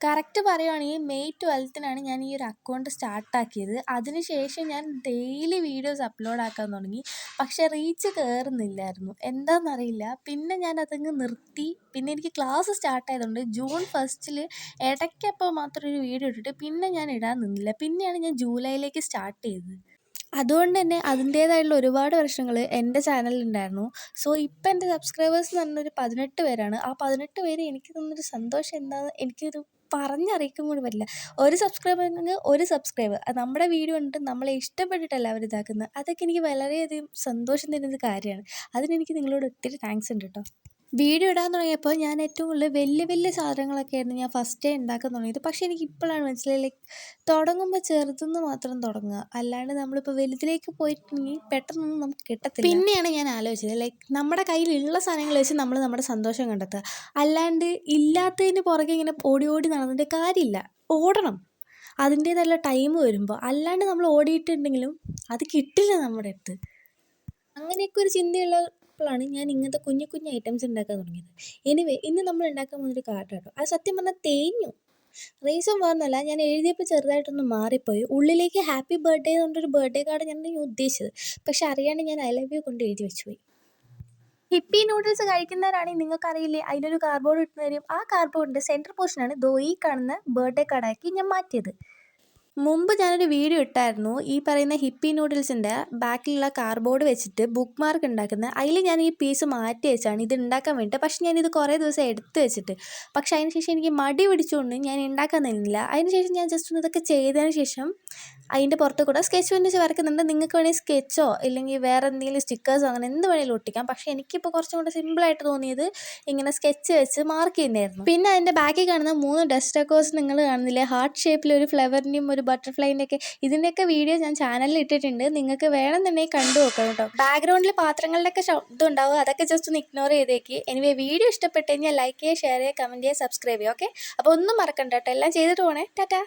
Correct പറയുവാണെങ്കിൽ May ട്വൽത്തിനാണ് ഞാൻ ഈ ഒരു അക്കൗണ്ട് സ്റ്റാർട്ടാക്കിയത്. അതിനുശേഷം ഞാൻ ഡെയിലി വീഡിയോസ് അപ്ലോഡ് ആക്കാൻ തുടങ്ങി. പക്ഷെ റീച്ച് കയറുന്നില്ലായിരുന്നു എന്താണെന്നറിയില്ല പിന്നെ ഞാൻ അതങ്ങ് നിർത്തി. പിന്നെ എനിക്ക് ക്ലാസ് സ്റ്റാർട്ട് ആയതുകൊണ്ട് ജൂൺ ഫസ്റ്റിൽ ഇടയ്ക്കപ്പോൾ മാത്രം ഒരു വീഡിയോ ഇട്ടിട്ട് പിന്നെ ഞാൻ ഇടാൻ നിന്നില്ല. പിന്നെയാണ് ഞാൻ ജൂലൈയിലേക്ക് സ്റ്റാർട്ട് ചെയ്തത്. അതുകൊണ്ട് തന്നെ അതിന്റേതായിട്ടുള്ള ഒരുപാട് പ്രശ്നങ്ങൾ എന്റെ ചാനലിലുണ്ടായിരുന്നു സോ ഇപ്പം എന്റെ സബ്സ്ക്രൈബേഴ്സ് എന്ന് പറഞ്ഞൊരു പതിനെട്ട് പേരാണ്. ആ പതിനെട്ട് പേര് എനിക്ക് തന്നൊരു സന്തോഷം എന്താണെന്ന് എനിക്കൊരു പറഞ്ഞറിയിക്കാൻ പറ്റില്ല ഒരു സബ്സ്ക്രൈബർ ഒരു സബ്സ്ക്രൈബർ നമ്മുടെ വീഡിയോ കണ്ടിട്ട് നമ്മളെ ഇഷ്ടപ്പെട്ടിട്ടല്ല അവർ ഇതാക്കുന്നത്. അതൊക്കെ എനിക്ക് വളരെയധികം സന്തോഷം തരുന്ന കാര്യമാണ്. അതിനെനിക്ക് നിങ്ങളോട് ഒത്തിരി താങ്ക്സ് ഉണ്ട് കേട്ടോ വീഡിയോ ഇടാൻ തുടങ്ങിയപ്പോൾ ഞാൻ ഏറ്റവും കൂടുതൽ വലിയ വലിയ സാധനങ്ങളൊക്കെ ആയിരുന്നു ഞാൻ ഫസ്റ്റ് ഡേ ഉണ്ടാക്കാൻ തുടങ്ങിയത്. പക്ഷേ എനിക്ക് ഇപ്പോഴാണ് മനസ്സിലായി ലൈക്ക് തുടങ്ങുമ്പോൾ ചെറുതെന്ന് മാത്രം തുടങ്ങുക. അല്ലാണ്ട് നമ്മളിപ്പോൾ വലുതിലേക്ക് പോയിട്ടുണ്ടെങ്കിൽ പെട്ടെന്നൊന്നും നമുക്ക് കിട്ടത്തില്ല. പിന്നെയാണ് ഞാൻ ആലോചിച്ചത് ലൈക്ക് നമ്മുടെ കയ്യിലുള്ള സാധനങ്ങൾ വെച്ച് നമ്മൾ നമ്മുടെ സന്തോഷം കണ്ടെത്തുക. അല്ലാണ്ട് ഇല്ലാത്തതിന് പുറകെ ഇങ്ങനെ ഓടി ഓടി നടന്നിട്ട് കാര്യമില്ല. ഓടണം. അതിന്റേതല്ല ടൈം വരുമ്പോൾ. അല്ലാണ്ട് നമ്മൾ ഓടിയിട്ടുണ്ടെങ്കിലും അത് കിട്ടില്ല നമ്മുടെ അടുത്ത്. അങ്ങനെയൊക്കെ ഒരു ചിന്തയുള്ളപ്പോഴാണ് ഞാൻ ഇങ്ങനത്തെ കുഞ്ഞു കുഞ്ഞു ഐറ്റംസ് ഉണ്ടാക്കാൻ തുടങ്ങിയത്. എനിവേ ഇന്ന് നമ്മൾ ഉണ്ടാക്കാൻ പോകുന്നൊരു കാർഡ് കേട്ടോ അത് സത്യം പറഞ്ഞാൽ തേഞ്ഞു. റീസൺ വന്നല്ല ഞാൻ എഴുതിയപ്പോൾ ചെറുതായിട്ടൊന്ന് മാറിപ്പോയി. ഉള്ളിലേക്ക് ഹാപ്പി ബർത്ത്ഡേ എന്ന് പറഞ്ഞൊരു ബർത്ത്ഡേ കാർഡ് ഞാൻ ഉദ്ദേശിച്ചത്. പക്ഷെ അറിയാണ്ട് ഞാൻ ഐ ലവ് യു കൊണ്ട് എഴുതി വെച്ചു പോയി ഹിപ്പി നൂഡിൽസ് കഴിക്കുന്നവരാണെങ്കിൽ നിങ്ങൾക്കറിയില്ലേ അതിനൊരു കാർഡ്ബോർഡ് ഇട്ട് തരും ആ കാർഡ്ബോർഡിന്റെ സെന്റർ പോർഷനാണ് ദോ ഈ കാണുന്ന ബർത്ത്ഡേ കാർഡാക്കി ഞാൻ മാറ്റിയത്. മുമ്പ് ഞാനൊരു വീഡിയോ ഇട്ടായിരുന്നു. ഈ പറയുന്ന ഹിപ്പി നൂഡിൽസിന്റെ ബാക്കിലുള്ള കാർഡ്ബോർഡ് വെച്ചിട്ട് ബുക്ക് മാർക്ക് ഉണ്ടാക്കുന്നത് അതിൽ ഞാൻ ഈ പീസ് മാറ്റി വെച്ചാണ് ഇത് ഉണ്ടാക്കാൻ വേണ്ടിയിട്ട്. പക്ഷേ ഞാനിത് കുറേ ദിവസം എടുത്ത് വെച്ചിട്ട് പക്ഷേ അതിന് ശേഷം എനിക്ക് മടി പിടിച്ചുകൊണ്ട് ഞാൻ ഉണ്ടാക്കാൻ തന്നില്ല അതിന് ശേഷം ഞാൻ ജസ്റ്റ് ഒന്ന് ഇതൊക്കെ ചെയ്തതിന് ശേഷം അതിന്റെ പുറത്ത് കൂടെ സ്കെച്ച് വെച്ച് വരയ്ക്കുന്നുണ്ട് നിങ്ങൾക്ക് വേണമെങ്കിൽ സ്കെച്ചോ ഇല്ലെങ്കിൽ വേറെ എന്തെങ്കിലും സ്റ്റിക്കേഴ്സോ അങ്ങനെ എന്ത് വേണമെങ്കിലും ഒട്ടിക്കാം. പക്ഷേ എനിക്കിപ്പോൾ കുറച്ചും കൂടെ സിമ്പിളായിട്ട് തോന്നിയത് ഇങ്ങനെ സ്കെച്ച് വെച്ച് മാർക്ക് ചെയ്യുന്നതായിരുന്നു. പിന്നെ അതിന്റെ ബാക്കിൽ കാണുന്ന മൂന്ന് ഡസ്റ്റ് ഡെക്കോസ് നിങ്ങൾ കാണുന്നില്ലേ? ഹാർട്ട് ഷേപ്പിൽ ഒരു ഫ്ലവറിന്റെയും ഒരു ബട്ടർഫ്ലൈന്റെ ഒക്കെ ഇതിന്റെയൊക്കെ വീഡിയോ ഞാൻ ചാനലിൽ ഇട്ടിട്ടുണ്ട് നിങ്ങൾക്ക് വേണമെന്നുണ്ടെങ്കിൽ കണ്ടു നോക്കണം കേട്ടോ. ബാക്ക്ഗ്രൗണ്ടിൽ പാത്രങ്ങളുടെയൊക്കെ ശബ്ദം ഉണ്ടാവും അതൊക്കെ ജസ്റ്റ് ഒന്ന് ഇഗ്നോർ ചെയ്തേക്ക്. എനിവേ വീഡിയോ ഇഷ്ടപ്പെട്ട് കഴിഞ്ഞാൽ ലൈക്ക് ചെയ്യുക ഷെയർ ചെയ്യുക കമന്റ് ചെയ്യുക സബ്സ്ക്രൈബ് ചെയ്യുക ഓക്കെ അപ്പോൾ ഒന്നും മറക്കണ്ട കേട്ടോ. എല്ലാം ചെയ്തിട്ട് പോണേ. ടാറ്റാ.